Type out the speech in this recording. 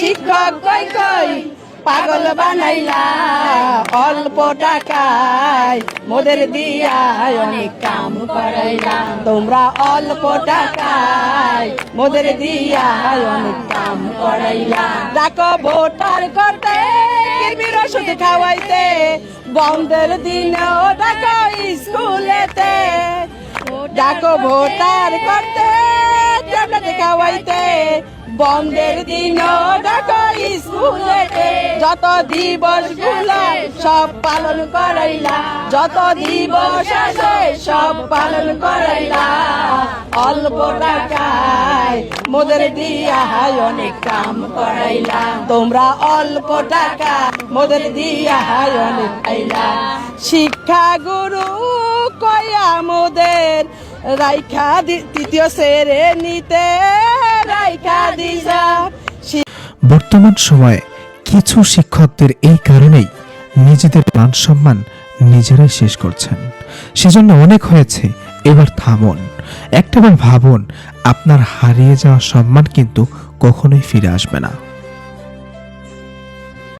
শিক্ষক কই কই পাগল বানাইলা, অল্প টাকায় মোদের দিয়া অনেক কাম করাইলা। তোমরা অল্প টাকায় মোদের দিয়া অনেক কাম করাইলা। ডাকো ভোটার করতে কিরমির ওষুধ খাওয়াইতে, বন্ধের দিনেও ডাকো স্কুলেতে। ডাকো ভোটার করতে বন্ধের দিন যত দিবসগুলো সব পালন করাইলা, যত দিবস সব পালন করাইলা। অল্প টাকায় মোদের দিয়া হায় অনেক কাম করাইলা। তোমরা অল্প টাকা মোদের দিয়া হায় অনেক খাইলা। শিক্ষা গুরু কয়া মোদের, রাইখা তৃতীয় সেরে নিতে বর্তমান সময়ে কিছু শিক্ষকদের এই কারণেই নিজেদের প্রাণ সম্মান নিজেরাই শেষ করছেন। সেজন্য অনেক হয়েছে, এবার থামুন। একটাবার ভাবুন, আপনার হারিয়ে যাওয়া সম্মান কিন্তু কখনোই ফিরে আসবে না।